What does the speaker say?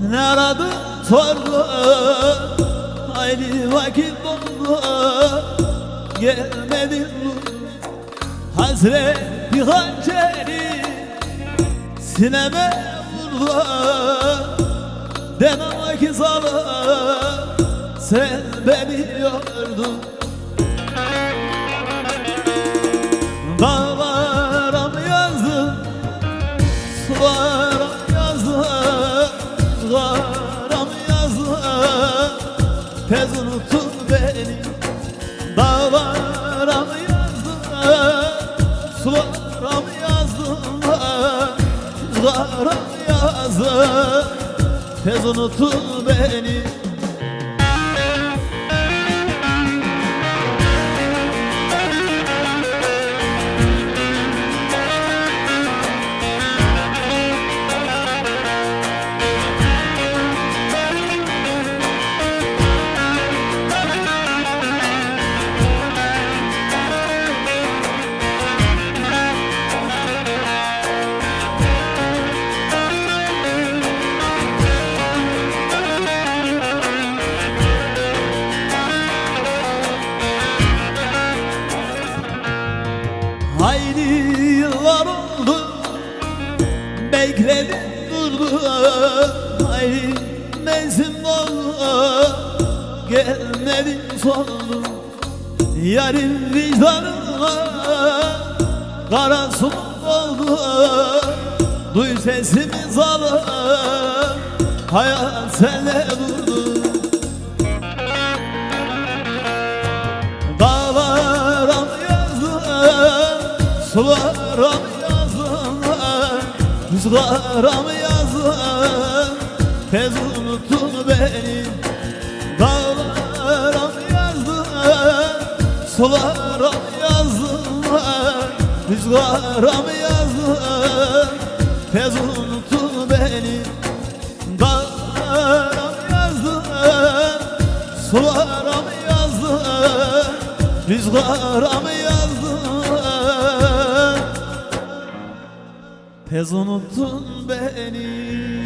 Ne aradı? Sordu Haydi vakit doldu Gelmedin Hazreti hançeri Sineme vurdu Demem ki zalim. Sen beni yordun. Sulara mı yazdın Tez unuttun beni. Sulara mı yazdın Sulara mı yazdın Tez unuttun beni Bekledim durdu Haydi mevsim oldu Gelmedin sondu Yarın vicdanına. Kara su oldu Duy sesimi zalim Hayat senle durdu yazdın, sulara mı yazdın, rüzgara mı yazdın, tez unuttun beni. Dağlara mı yazdın, sulara mı yazdın, rüzgara mı yazdın, tez unuttun beni. Dağlara mı yazdın, sulara mı yazdın, Tez unuttun beni